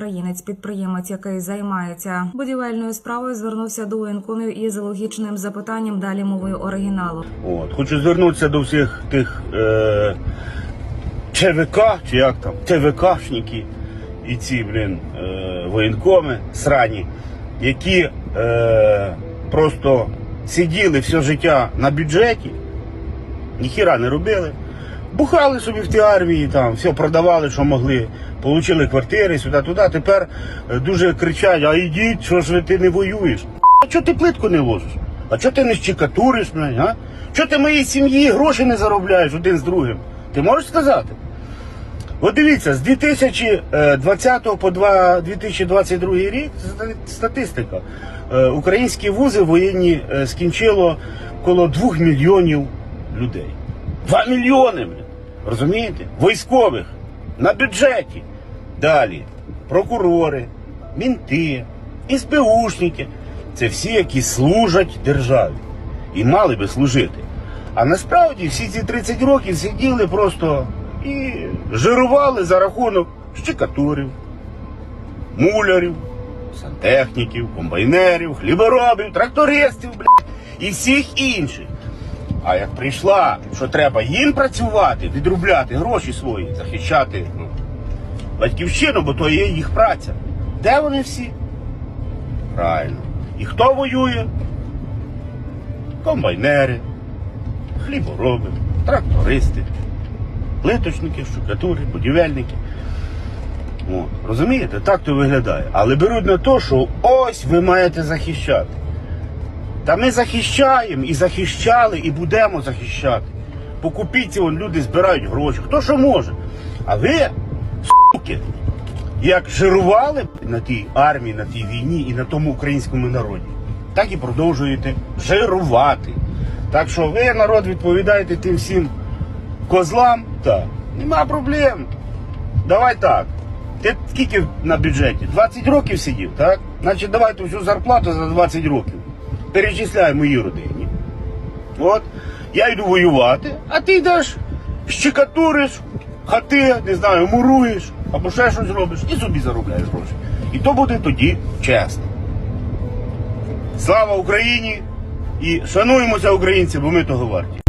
українець, підприємець, який займається будівельною справою, звернувся до воєнкомів із логічним запитанням далі мовою оригіналу. От. Хочу звернутися до всіх тих е, ЧВК, чи як там, ТВКшники і ці, блін, е, воєнкоми срані, які е, просто сиділи все життя на бюджеті, ніхіра не робили. Бухали собі в тій армії, там, все продавали, що могли, отримали квартири сюди-туди. Тепер е, дуже кричать, а йдіть, що ж ти не воюєш? А чого ти плитку не ложиш? А чого ти не щекатуриш, а? Чого ти моїй сім'ї гроші не заробляєш один з другим? Ти можеш сказати? От дивіться, з 2020 по 2022 рік статистика. Е, Українські вузи воєнні е, скінчило коло 2 мільйонів людей. 2 мільйони, блін. Розумієте? Військових на бюджеті. Далі прокурори, мінти, СБУшники. Це всі, які служать державі і мали би служити. А насправді всі ці 30 років сиділи просто і жирували за рахунок щекатурів, мулярів, сантехніків, комбайнерів, хліборобів, трактористів, блядь, і всіх інших. А як прийшла, що треба їм працювати, відробляти гроші свої, захищати ну, батьківщину, бо то є їх праця. Де вони всі? Правильно. І хто воює? Комбайнери, хлібороби, трактористи, плиточники, штукатури, будівельники. О, розумієте, так то виглядає. Але беруть на те, що ось ви маєте захищати. Та ми захищаємо і захищали, і будемо захищати. По купіці вон люди збирають гроші, хто що може. А ви, суки, як жирували на тій армії, на тій війні і на тому українському народі, так і продовжуєте жирувати. Так що ви, народ, відповідаєте тим всім козлам, так, нема проблем. Давай так. Ти скільки на бюджеті? 20 років сидів, так? Значить, давайте всю зарплату за 20 років. Перечисляй моїй родині. От, я йду воювати, а ти йдеш, щекатуриш, хати, не знаю, муруєш, або ще щось робиш і собі заробляєш гроші. І то буде тоді чесно. Слава Україні! І шануємося українці, бо ми того варті.